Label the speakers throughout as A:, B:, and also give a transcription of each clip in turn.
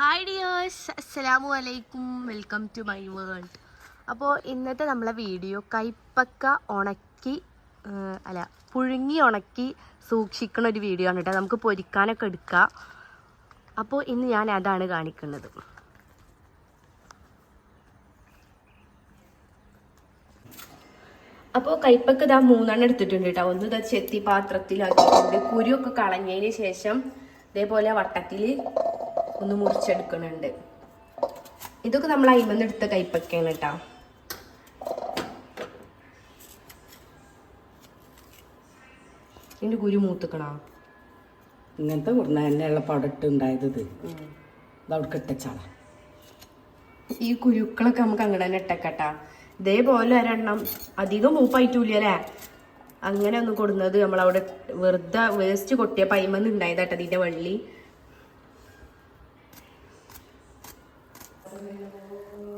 A: Hi dears അസ്സലാമു അലൈക്കും welcome to my world അപ്പോൾ ഇന്നത്തെ നമ്മളെ വീഡിയോ കൈപ്പക്ക ഉണക്കി അല്ല പുഴുങ്ങി ഉണക്കി സൂക്ഷിക്കുന്ന ഒരു വീഡിയോ ആണ് കേട്ടോ നമുക്ക് പൊരിക്കാനൊക്കെ എടുക്കാം. അപ്പോൾ ഇന്ന് ഞാൻ അതാണ് കാണിക്കുന്നത്. അപ്പോൾ കൈപ്പക്ക ഇതാ മൂന്നെണ്ണം എടുത്തിട്ടുണ്ട് കേട്ടോ ഒന്ന് ഇതാ ചെത്തി പാത്രത്തിലാക്കിയിട്ടുണ്ട്. കുരുവൊക്കെ കളഞ്ഞതിന് ശേഷം ഇതേപോലെ വട്ടത്തിൽ ഒന്ന് മുറിച്ചെടുക്കണുണ്ട്. ഇതൊക്കെ നമ്മൾ അയിമെന്ന് എടുത്ത കൈപ്പക്കാണ് കേട്ടോ ഇതിന്റെ കുരു മൂത്തുക്കണോ?
B: ഇങ്ങനത്തെ കുറഞ്ഞ തന്നെയുള്ള പടട്ട് ഉണ്ടായത് ഇത് അവിടെ ഇട്ടച്ചാള.
A: ഈ കുരുക്കളൊക്കെ നമുക്ക് അങ്ങനെ തന്നെ ഇട്ടക്കട്ടാ. ഇതേപോലെ ഒരെണ്ണം അധികം മൂപ്പായിട്ടില്ല അല്ലേ അങ്ങനെ ഒന്ന് കൊടുന്നത് നമ്മളവിടെ വെറുതെ വേസ്റ്റ് കൊട്ടിയ പൈമെന്ന് ഉണ്ടായതാട്ടോ അതിന്റെ വള്ളി.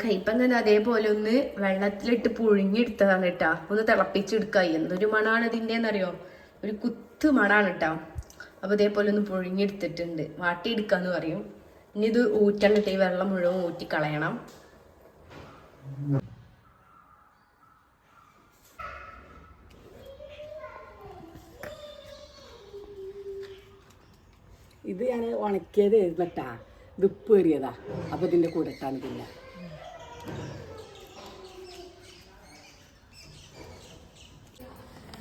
A: കയ്പം അതേപോലെ ഒന്ന് വെള്ളത്തിലിട്ട് പുഴുങ്ങിയെടുത്തതാണ് കേട്ടാ. ഒന്ന് തിളപ്പിച്ചെടുക്കുക എന്തൊരു മണാണ് ഇതിന്റെ എന്നറിയോ ഒരു കുത്ത് മണാണ് കേട്ടോ. അപ്പൊ ഇതേപോലെ ഒന്ന് പുഴുങ്ങിയെടുത്തിട്ടുണ്ട്. വാട്ടിയെടുക്കാന്ന് പറയും. ഇനി ഇത് ഊറ്റണ്ടിട്ട് ഈ വെള്ളം മുഴുവൻ ഊറ്റി കളയണം
B: ഇത് ഞാൻ ഉണക്കിയത് എഴുന്നട്ടാ ഇത് ഉപ്പ് കയറിയതാ അപ്പൊ ഇതിന്റെ കൂടെ ഇട്ടാണ് പിന്നെ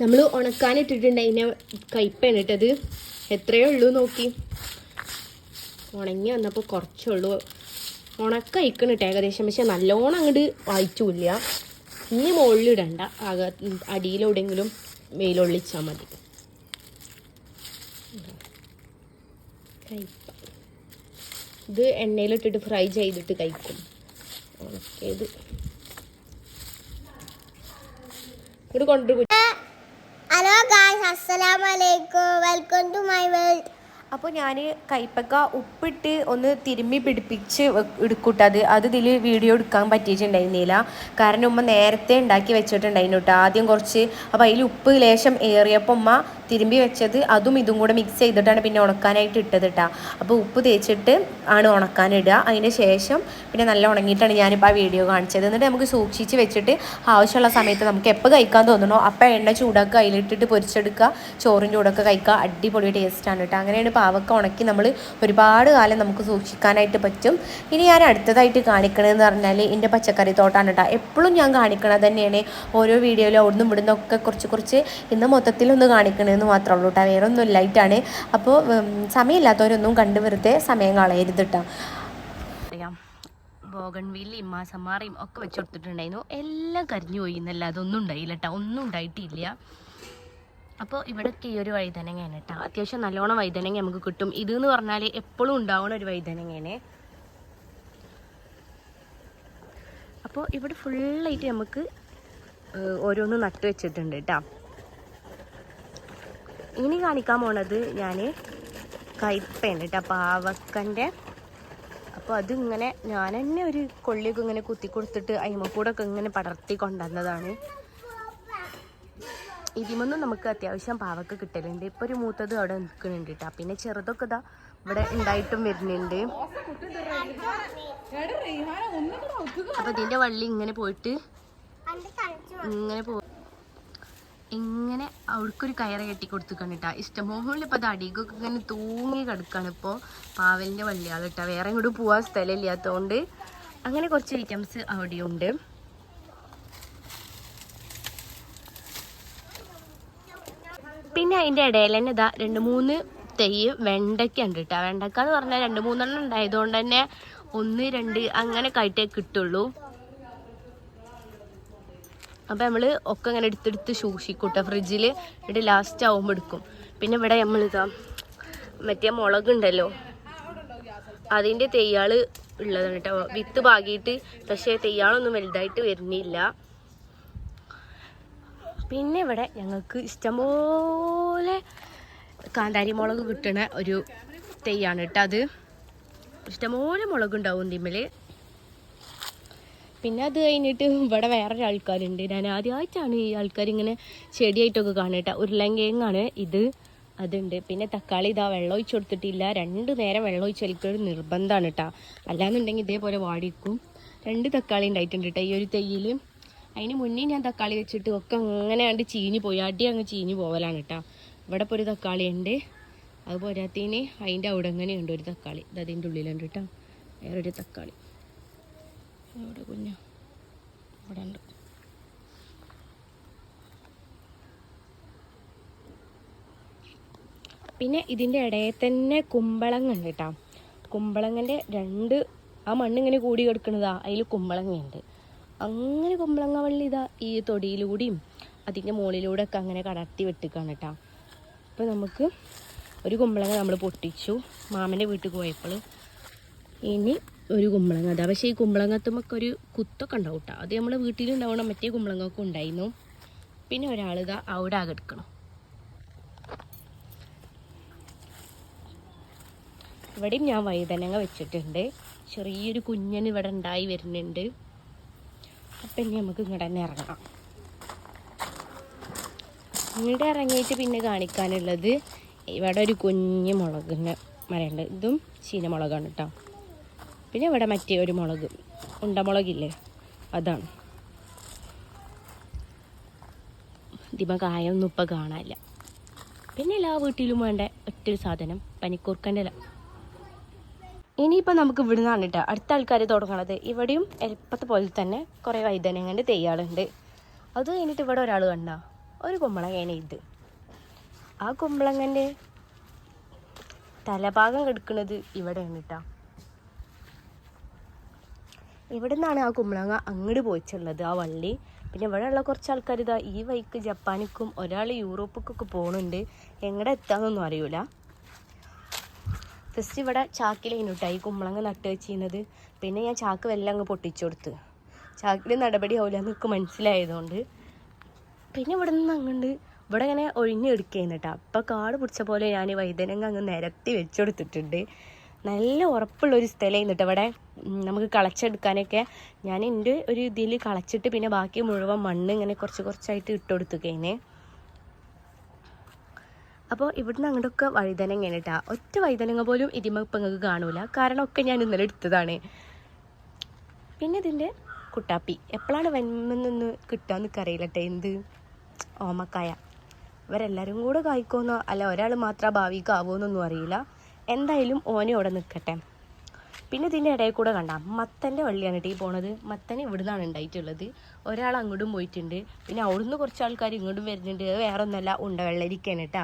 A: നമ്മൾ ഉണക്കാനിട്ടിട്ടുണ്ട് അതിനെ കയ്പാണ് ഇട്ടത്. എത്രയേ ഉള്ളൂ നോക്കി. ഉണങ്ങി വന്നപ്പോൾ കുറച്ചുള്ളൂ ഉണക്ക അയക്കണിട്ട് ഏകദേശം. പക്ഷെ നല്ലോണം അങ്ങോട്ട് വായിച്ചില്ല ഇനി മുകളിലിടണ്ട അക അടിയിലെവിടെയെങ്കിലും വെയിലൊള്ളിച്ചാൽ മതി. ഇത് എണ്ണയിലിട്ടിട്ട് ഫ്രൈ ചെയ്തിട്ട് കഴിക്കും. ഉണക്കിയത്. കൊണ്ടുപോയി
C: ഹലോ ഗായ്സ് അസ്സലാമു അലൈക്കും വെൽക്കം ടു മൈ വേൾഡ്.
A: അപ്പോൾ ഞാൻ കൈപ്പക്ക ഉപ്പിട്ട് ഒന്ന് തിരുമ്മി പിടിപ്പിച്ച് എടുക്കൂട്ടത് അത്. ഇതിൽ വീഡിയോ എടുക്കാൻ പറ്റിയിട്ടുണ്ടായിരുന്നില്ല. കാരണം ഉമ്മ നേരത്തെ ഉണ്ടാക്കി വെച്ചിട്ടുണ്ടായിരുന്നു കേട്ടോ ആദ്യം കുറച്ച് അപ്പോൾ അതിൽ ഉപ്പ് ലേശം ഏറിയപ്പോൾ ഉമ്മ തിരുമ്പി വെച്ചത് അതും ഇതും കൂടെ മിക്സ് ചെയ്തിട്ടാണ് പിന്നെ ഉണക്കാനായിട്ട് ഇട്ടത് കേട്ടോ അപ്പോൾ ഉപ്പ് തേച്ചിട്ട് ആണ് ഉണക്കാനിടുക അതിന് ശേഷം പിന്നെ നല്ല ഉണങ്ങിയിട്ടാണ് ഞാനിപ്പോൾ ആ വീഡിയോ കാണിച്ചത്. എന്നിട്ട് നമുക്ക് സൂക്ഷിച്ച് വെച്ചിട്ട് ആവശ്യമുള്ള സമയത്ത് നമുക്ക് എപ്പോൾ കഴിക്കാൻ തോന്നണോ അപ്പോൾ എണ്ണ ചൂടാക്കുക അതിലിട്ടിട്ട് പൊരിച്ചെടുക്കുക ചോറും ചൂടൊക്കെ കഴിക്കുക. അടിപൊളി ടേസ്റ്റാണ് കേട്ടോ അങ്ങനെയാണ് പാവക്ക ഉണക്കി നമ്മൾ ഒരുപാട് കാലം നമുക്ക് സൂക്ഷിക്കാനായിട്ട് പറ്റും. ഇനി ഞാൻ അടുത്തതായിട്ട് കാണിക്കണമെന്ന് പറഞ്ഞാൽ എന്റെ പച്ചക്കറി തോട്ടാണ് കേട്ടോ എപ്പോഴും ഞാൻ കാണിക്കണത് തന്നെയാണ്. ഓരോ വീഡിയോയിലും അവിടുന്ന് ഇവിടുന്നൊക്കെ കുറച്ച് കുറച്ച് ഇന്ന് മൊത്തത്തിലൊന്ന് കാണിക്കണമെന്ന് മാത്രമേ ഉള്ളൂ കേട്ടോ. വേറൊന്നും ലൈറ്റാണ് അപ്പോൾ സമയമില്ലാത്തവരൊന്നും കണ്ടു വെറുതെ സമയം കളയരുത് കേട്ടോ. ബോഗൺവില്ലയും മാസമാറിയും ഒക്കെ വെച്ച് കൊടുത്തിട്ടുണ്ടായിരുന്നു. എല്ലാം കരിഞ്ഞു പോയി എന്നല്ല അതൊന്നും ഉണ്ടായില്ല കേട്ടോ. ഒന്നും ഉണ്ടായിട്ടില്ല. അപ്പോൾ ഇവിടൊക്കെ ഈ ഒരു വഴുതനങ്ങയാണ് കേട്ടോ. അത്യാവശ്യം നല്ലോണം വഴുതനങ്ങ നമുക്ക് കിട്ടും. ഇത് എന്ന് പറഞ്ഞാൽ എപ്പോഴും ഉണ്ടാവുന്ന ഒരു വഴുതനങ്ങയാണ് അപ്പോൾ ഇവിടെ ഫുള്ളായിട്ട് നമുക്ക് ഓരോന്ന് നട്ട് വെച്ചിട്ടുണ്ട് കേട്ടോ. ഇനി കാണിക്കാൻ പോണത് ഞാൻ കയ്പയാണ് കേട്ടോ പാവക്കന്റെ. അപ്പോൾ അതിങ്ങനെ ഞാൻ തന്നെ ഒരു കൊള്ളിയൊക്കെ ഇങ്ങനെ കുത്തി കൊടുത്തിട്ട് അയിമക്കൂടൊക്കെ ഇങ്ങനെ പടർത്തി കൊണ്ടുവന്നതാണ് ഇതിമൊന്നും നമുക്ക് അത്യാവശ്യം പാവക്ക കിട്ടലുണ്ട്. ഇപ്പൊ ഒരു മൂത്തത് അവിടെ നിൽക്കുന്നുണ്ട് കേട്ടോ പിന്നെ ചെറുതൊക്കെ ഇതാ ഇവിടെ ഉണ്ടായിട്ടും വരുന്നുണ്ട്. അപ്പൊ ഇതിന്റെ വള്ളി ഇങ്ങനെ പോയിട്ട് ഇങ്ങനെ പോ ഇങ്ങനെ അവിടേക്കൊരു കയറ് കെട്ടി കൊടുത്തിക്കാണ് കേട്ടോ ഇഷ്ടംപോലെ ഇപ്പൊ അത് അടികൊക്കെ ഇങ്ങനെ തൂങ്ങി കിടക്കാണ് ഇപ്പോൾ പാവലിന്റെ വള്ളിയാൾ കേട്ടോ വേറെ ഇങ്ങോട്ട് പോവാൻ സ്ഥലമില്ലാത്തതുകൊണ്ട് അങ്ങനെ കുറച്ച് ഐറ്റംസ് അവിടെയുണ്ട്. പിന്നെ അതിന്റെ ഇടയിൽ തന്നെ ഇതാ രണ്ട് മൂന്ന് തെയ്യ് വെണ്ടയ്ക്ക ഉണ്ട് കേട്ടോ വെണ്ടക്ക എന്ന് പറഞ്ഞാൽ രണ്ട് മൂന്നെണ്ണം ഉണ്ടായതുകൊണ്ട് തന്നെ ഒന്ന് രണ്ട് അങ്ങനെ കയറ്റേ കിട്ടുള്ളൂ. അപ്പം നമ്മൾ ഒക്കെ ഇങ്ങനെ എടുത്തെടുത്ത് സൂക്ഷിക്കൂട്ടോ. ഫ്രിഡ്ജിൽ ഇവിടെ ലാസ്റ്റ് ആവുമ്പോൾ എടുക്കും. പിന്നെ ഇവിടെ നമ്മളിതാ മറ്റേ മുളക് ഉണ്ടല്ലോ അതിന്റെ തെയ്യാൾ ഉള്ളതാണ് കേട്ടോ. വിത്ത് പാകിയിട്ട് പക്ഷേ തെയ്യാളൊന്നും വലുതായിട്ട് വരുന്നില്ല. പിന്നെ ഇവിടെ ഞങ്ങൾക്ക് ഇഷ്ടംപോലെ കാന്താരി മുളക് കിട്ടണ ഒരു തെയ്യാണ് കേട്ടോ അത്. ഇഷ്ടംപോലെ മുളക് ഉണ്ടാവും തിമ്മൽ പിന്നെ അത് കഴിഞ്ഞിട്ട് ഇവിടെ വേറൊരു ആൾക്കാരുണ്ട്. ഞാൻ ആദ്യമായിട്ടാണ് ഈ ആൾക്കാർ ഇങ്ങനെ ചെടിയായിട്ടൊക്കെ കാണുക ഉരുളങ്കേങ്ങാണ് ഇത്. അതുണ്ട്. പിന്നെ തക്കാളി ഇതാ വെള്ളം ഒഴിച്ചു കൊടുത്തിട്ടില്ല. രണ്ട് നേരം വെള്ളം ഒഴിച്ചൊരു നിർബന്ധമാണ് കേട്ടോ. അല്ലാന്നുണ്ടെങ്കിൽ ഇതേപോലെ വാടിക്കും രണ്ട് തക്കാളി ഉണ്ടായിട്ടുണ്ട് കേട്ടോ ഈ ഒരു തെയ്യിൽ അതിന് മുന്നേ ഞാൻ തക്കാളി വെച്ചിട്ട് ഒക്കെ അങ്ങനെ കണ്ട് ചീഞ്ഞ് പോയി. അടി അങ്ങ് ചീഞ്ഞ് പോവലാണ് കേട്ടോ. ഇവിടെ ഇപ്പോൾ ഒരു തക്കാളി ഉണ്ട്. അത് പോരാത്തതിന് അതിന്റെ അവിടെ അങ്ങനെ ഉണ്ട് ഒരു തക്കാളി? ഇത് അതിന്റെ ഉള്ളിലുണ്ട് കേട്ടോ. വേറൊരു തക്കാളി. ഇവിടെ കുഞ്ഞു. ഇവിടെ ഉണ്ട്. പിന്നെ ഇതിന്റെ ഇടയിൽ തന്നെ കുമ്പളങ്ങ ഉണ്ട് കേട്ടോ. കുമ്പളങ്ങന്റെ രണ്ട് ആ മണ്ണിങ്ങനെ കൂടി കിടക്കുന്നതാ. അതിൽ കുമ്പളങ്ങയുണ്ട്. അങ്ങനെ കുമ്പളങ്ങ വള്ളി ഇതാ ഈ തൊടിയിലൂടെയും അതിന്റെ മുകളിലൂടെ ഒക്കെ അങ്ങനെ കടത്തി വെട്ടിക്കാണ് കേട്ടോ. അപ്പോൾ നമുക്ക് ഒരു കുമ്പളങ്ങ നമ്മൾ പൊട്ടിച്ചു. മാമന്റെ വീട്ടിൽ പോയപ്പോൾ ഇനി ഒരു കുമ്പളങ്ങ അതാ. പക്ഷേ ഈ കുമ്പളങ്ങത്തുമൊക്കെ ഒരു കുത്തൊക്കെ ഉണ്ടാവും കേട്ടോ അത് നമ്മളെ വീട്ടിലുണ്ടാവണം മറ്റേ കുമ്പളങ്ങൊക്കെ ഉണ്ടായിരുന്നു. പിന്നെ ഒരാളിതാ അവിടെ ആകെ എടുക്കണം. ഇവിടെയും ഞാൻ വഴുതനങ്ങ വെച്ചിട്ടുണ്ട്. ചെറിയൊരു കുഞ്ഞൻ ഇവിടെ ഉണ്ടായി വരുന്നുണ്ട്. അപ്പം ഇനി നമുക്ക് ഇങ്ങോട്ട് തന്നെ ഇറങ്ങാം. ഇങ്ങോട്ട് ഇറങ്ങിയിട്ട് പിന്നെ കാണിക്കാനുള്ളത് ഇവിടെ ഒരു കുഞ്ഞ് മുളകിന്റെ മരമുണ്ട് ഇതും ചീനമുളകാണ് കേട്ടോ പിന്നെ ഇവിടെ മറ്റേ ഒരു മുളക് ഉണ്ടമുളകില്ലേ അതാണ്. ഇതിമ കായൊന്നും ഇപ്പം കാണാനില്ല. പിന്നെ എല്ലാ വീട്ടിലും വേണ്ട ഒറ്റൊരു സാധനം പനിക്കൂർക്കന്റെ ഇനിയിപ്പോൾ നമുക്ക് ഇവിടെ നിന്നാണ് കേട്ടോ അടുത്ത ആൾക്കാർ തുടങ്ങണത്. ഇവിടെയും എളുപ്പത്തെ പോലെ തന്നെ കുറേ വൈദ്യനങ്ങന്റെ തെയ്യാളുണ്ട്. അത് കഴിഞ്ഞിട്ട് ഇവിടെ ഒരാൾ കണ്ട? ഒരു കുമ്പളങ്ങനെ ഇത്. ആ കുമ്പളങ്ങന്റെ തലഭാഗം കെടുക്കുന്നത് ഇവിടെയാണ് കേട്ടോ ഇവിടെ നിന്നാണ് ആ കുമ്പളങ്ങ അങ്ങോട്ട് പോയിട്ടുള്ളത് ആ വള്ളി. പിന്നെ ഇവിടെയുള്ള കുറച്ച് ആൾക്കാർ ഇതാ ഈ വൈക്ക് ജപ്പാനിക്കും ഒരാൾ യൂറോപ്പിക്കൊക്കെ പോകുന്നുണ്ട് എങ്ങടെ എത്താന്നൊന്നും അറിയൂല. ഫസ്റ്റ് ഇവിടെ ചാക്കിലേനു കേട്ടോ ഈ കുമ്പളങ്ങ നട്ട് വെച്ചിരുന്നത്. പിന്നെ ഞാൻ ചാക്ക് വെല്ലം അങ്ങ് പൊട്ടിച്ചു കൊടുത്ത്. ചാക്കിൽ നടപടി ആവില്ല എന്നൊക്കെ മനസ്സിലായതുകൊണ്ട്. പിന്നെ ഇവിടെ നിന്ന് അങ്ങോട്ട് ഇവിടെ ഇങ്ങനെ ഒഴിഞ്ഞെടുക്കുന്നു കേട്ടോ അപ്പം കാട് പിടിച്ച പോലെ ഞാൻ വൈദ്യനങ്ങ അങ്ങ് നിരത്തി വെച്ചു കൊടുത്തിട്ടുണ്ട്. നല്ല ഉറപ്പുള്ളൊരു സ്ഥലമായിരുന്നു കേട്ടോ ഇവിടെ. നമുക്ക് കളച്ചെടുക്കാനൊക്കെ ഞാൻ എന്റെ ഒരു ഇതിൽ കളച്ചിട്ട് പിന്നെ ബാക്കി മുഴുവൻ മണ്ണ് ഇങ്ങനെ കുറച്ച് കുറച്ചായിട്ട് ഇട്ട് കൊടുത്തു കഴിഞ്ഞേ അപ്പോൾ ഇവിടുന്ന് അങ്ങോട്ടൊക്കെ വഴുതനങ്ങയാണ് കേട്ടോ ഒറ്റ വഴുതനങ്ങ പോലും ഇതിമ ഇപ്പം നിങ്ങൾക്ക് കാണൂല. കാരണം ഒക്കെ ഞാൻ ഇന്നലെ എടുത്തതാണ്. പിന്നെ ഇതിന്റെ കുട്ടാപ്പി. എപ്പോഴാണ് വന്മെന്നൊന്ന് കിട്ടാന്ന് അറിയില്ല കേട്ടോ എന്ത്? ഓമക്കായ. ഇവരെല്ലാവരും കൂടെ കായ്ക്കോന്നോ? അല്ല ഒരാൾ മാത്രം ഭാവിക്കാവോന്നൊന്നും അറിയില്ല. എന്തായാലും ഓനെ അവിടെ നിൽക്കട്ടെ. പിന്നെ ഇതിന്റെ ഇടയിൽ കൂടെ കണ്ട മത്തന്റെ വള്ളിയാണ് കേട്ടോ ഈ പോണത്. മത്തൻ ഇവിടുന്നാണ് ഉണ്ടായിട്ടുള്ളത് ഒരാൾ അങ്ങോട്ടും പോയിട്ടുണ്ട്. പിന്നെ അവിടുന്ന് കുറച്ച് ആൾക്കാർ ഇങ്ങോട്ടും വരുന്നുണ്ട്. വേറെ ഒന്നല്ല ഉണ്ട വെള്ളരിക്കാണ് കേട്ടോ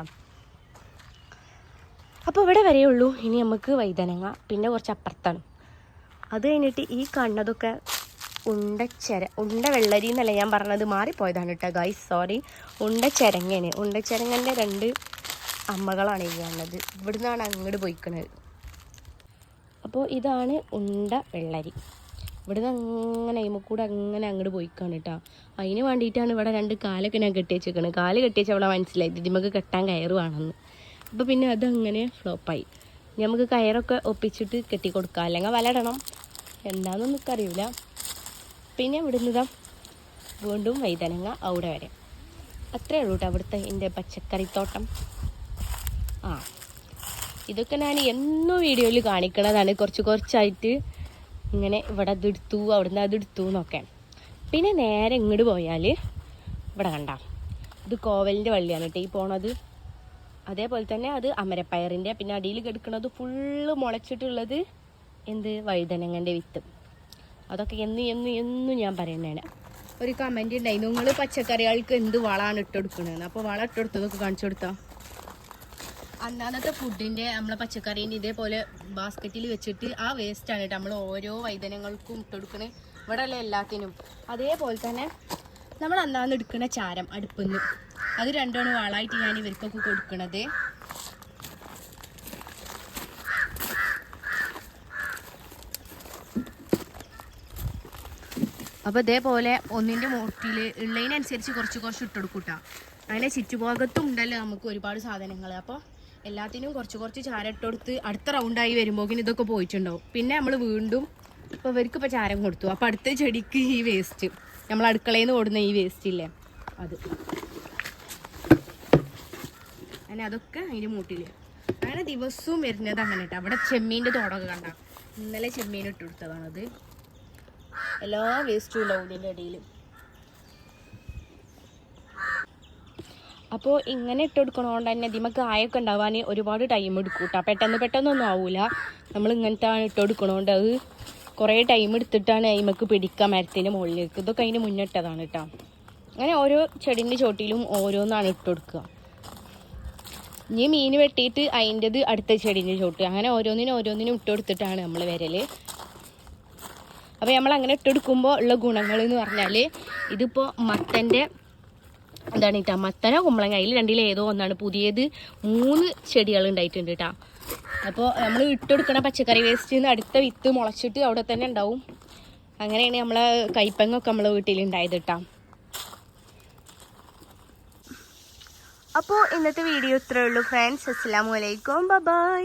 A: അപ്പോൾ ഇവിടെ വരെയുള്ളൂ ഇനി നമുക്ക് വൈതനങ്ങ പിന്നെ കുറച്ച് അപ്പുറത്താണ്. അത് കഴിഞ്ഞിട്ട് ഈ കണ്ണതൊക്കെ ഉണ്ടച്ചര ഉണ്ട വെള്ളരി എന്നല്ല ഞാൻ പറഞ്ഞത്. മാറിപ്പോയതാണ് കേട്ടോ ഗൈസ് സോറി ഉണ്ടച്ചരങ്ങനെ ഉണ്ടച്ചരങ്ങന്റെ രണ്ട് അമ്മകളാണ് ഈ കാണുന്നത്. ഇവിടുന്നാണ് അങ്ങോട്ട് പോയിക്കണത്. അപ്പോൾ ഇതാണ് ഉണ്ട വെള്ളരി. ഇവിടുന്ന് അങ്ങനെ കൂടെ അങ്ങനെ അങ്ങോട്ട് പോയിക്കാണ് കേട്ടോ അതിന് വേണ്ടിയിട്ടാണ് ഇവിടെ രണ്ട് കാലൊക്കെ ഞാൻ കെട്ടി വെച്ചേക്കണത് കാൽ കെട്ടി വെച്ചാൽ അവിടെ മനസ്സിലായി. ഇതിമക്ക് കെട്ടാൻ കയറുവാണെന്ന്. അപ്പോൾ പിന്നെ അതങ്ങനെ ഫ്ലോപ്പായി. നമുക്ക് കയറൊക്കെ ഒപ്പിച്ചിട്ട് കെട്ടി കൊടുക്കാം അല്ലെങ്കിൽ വലടണം എന്താണെന്നൊന്നും എനിക്കറിയില്ല പിന്നെ ഇവിടുന്ന് ഇതാ വീണ്ടും വൈതനങ്ങ അവിടെ വരെ. അത്രേ ഉള്ളൂ കേട്ടോ അവിടുത്തെ എന്റെ പച്ചക്കറിത്തോട്ടം ആ. ഇതൊക്കെ ഞാൻ എന്നും വീഡിയോയിൽ കാണിക്കണതാണ്. കുറച്ച് കുറച്ചായിട്ട് ഇങ്ങനെ ഇവിടെ അതെടുത്തു അവിടുന്ന് അതെടുത്തു എന്നൊക്കെ. പിന്നെ നേരെ ഇങ്ങോട്ട് പോയാൽ ഇവിടെ കണ്ട. ഇത് കോവലിന്റെ വള്ളിയാണ് കേട്ടോ. ഈ പോണത് അതേപോലെ തന്നെ അത് അമരപ്പയറിന്റെ പിന്നെ അടിയിൽ കിടക്കുന്നത് ഫുള്ള് മുളച്ചിട്ടുള്ളത് എന്ത്? വഴുതനങ്ങന്റെ വിത്ത്. അതൊക്കെ എന്ന് എന്ന് എന്നും ഞാൻ പറയുന്നതാണ്. ഒരു കമന്റ് ഉണ്ടായി നിങ്ങൾ പച്ചക്കറികൾക്ക് എന്ത് വളമാണ് ഇട്ടുകൊടുക്കണതെന്ന് അപ്പോൾ വളം ഇട്ടെടുത്തതൊക്കെ കാണിച്ചു കൊടുത്താ. അന്നാന്നത്തെ ഫുഡിന്റെ നമ്മളെ പച്ചക്കറീന്റെ ഇതേപോലെ ബാസ്ക്കറ്റിൽ വെച്ചിട്ട് ആ വേസ്റ്റ് ആണ് നമ്മൾ ഓരോ വൈതനങ്ങൾക്കും ഇട്ടെടുക്കണേ ഇവിടെ അല്ല എല്ലാത്തിനും. അതേപോലെ തന്നെ നമ്മൾ അന്നാന്ന് എടുക്കുന്ന ചാരം അടുപ്പിന്ന്. അത് രണ്ടാണ് വളമായിട്ട് ഞാൻ ഇവർക്കൊക്കെ കൊടുക്കണത്. അപ്പോൾ ഇതേപോലെ ഒന്നിന്റെ മൂട്ടിൽ ഉള്ളതിനനുസരിച്ച് കുറച്ച് കുറച്ച് ഇട്ടെടുക്കൂട്ടാ അതിലെ ചുറ്റുഭാഗത്തും ഉണ്ടല്ലോ നമുക്ക് ഒരുപാട് സാധനങ്ങൾ അപ്പോൾ എല്ലാത്തിനും കുറച്ച് കുറച്ച് ചാരം കൊടുത്ത് അടുത്ത റൗണ്ടായി വരുമ്പോഴേക്കും ഇതൊക്കെ പോയിട്ടുണ്ടാവും പിന്നെ നമ്മൾ വീണ്ടും ഇപ്പോൾ ഇവർക്ക് ഇപ്പോൾ ചാരം കൊടുത്തു. അപ്പോൾ അടുത്ത ചെടിക്ക് ഈ വേസ്റ്റ് നമ്മൾ അടുക്കളയിൽ നിന്ന് ഈ വേസ്റ്റ് ഇല്ലേ? അത്. അങ്ങനെ അതൊക്കെ അതിന്റെ മൂട്ടിൽ അങ്ങനെ ദിവസവും വരുന്നത് അങ്ങനെ അവിടെ ചെമ്മീന്റെ തോടൊക്കെ കണ്ട. ഇന്നലെ ചെമ്മീൻ ഇട്ട് കൊടുത്തതാണത്. എല്ലാ വേസ്റ്റും ഉണ്ടാവും ഇതിന്റെ ഇടയിൽ അപ്പോൾ ഇങ്ങനെ ഇട്ട് കൊടുക്കണോണ്ട് തന്നെ ഇതിമ കായൊക്കെ ഉണ്ടാവാൻ ഒരുപാട് ടൈം എടുക്കും കേട്ടോ പെട്ടെന്ന് പെട്ടെന്നൊന്നും ആവൂല. നമ്മൾ ഇങ്ങനത്തെ ഇട്ട് കൊടുക്കണോണ്ട് അത് കുറേ ടൈം എടുത്തിട്ടാണ് അയിമക്ക് പിടിക്കാൻ മരത്തിന്റെ മുകളിലേക്ക്. ഇതൊക്കെ അതിന് മുന്നിട്ടതാണ് കേട്ടോ അങ്ങനെ ഓരോ ചെടീന്റെ ചോട്ടിലും ഓരോന്നാണ് ഇട്ട് കൊടുക്കുക ഇനി മീൻ വെട്ടിയിട്ട് അതിന്റെത് അടുത്ത ചെടീന്റെ ചോട്ട്. അങ്ങനെ ഓരോന്നിനും ഓരോന്നിനും ഇട്ട് കൊടുത്തിട്ടാണ് നമ്മൾ വരൽ അപ്പോൾ നമ്മൾ അങ്ങനെ ഇട്ടെടുക്കുമ്പോൾ ഉള്ള ഗുണങ്ങൾ എന്ന് പറഞ്ഞാൽ ഇതിപ്പോൾ മത്തന്റെ എന്താണ് കേട്ടോ മത്തനോ കുമ്പളങ്ങ അതിൽ രണ്ടിൽ ഏതോ ഒന്നാണ്. പുതിയത് മൂന്ന് ചെടികൾ ഉണ്ടായിട്ടുണ്ട് കേട്ടോ അപ്പോൾ നമ്മൾ ഇട്ടെടുക്കണ പച്ചക്കറി വേസ്റ്റ് നിന്ന് അടുത്ത വിത്ത് മുളച്ചിട്ട് അവിടെ തന്നെ ഉണ്ടാവും. അങ്ങനെയാണ് നമ്മളെ കൈപ്പങ്ങൊക്കെ നമ്മളെ വീട്ടിലുണ്ടായത് കേട്ടോ അപ്പോൾ ഇന്നത്തെ വീഡിയോ ഇത്രയേ ഉള്ളൂ ഫ്രണ്ട്സ് അസ്സാം വലൈക്കും ബൈ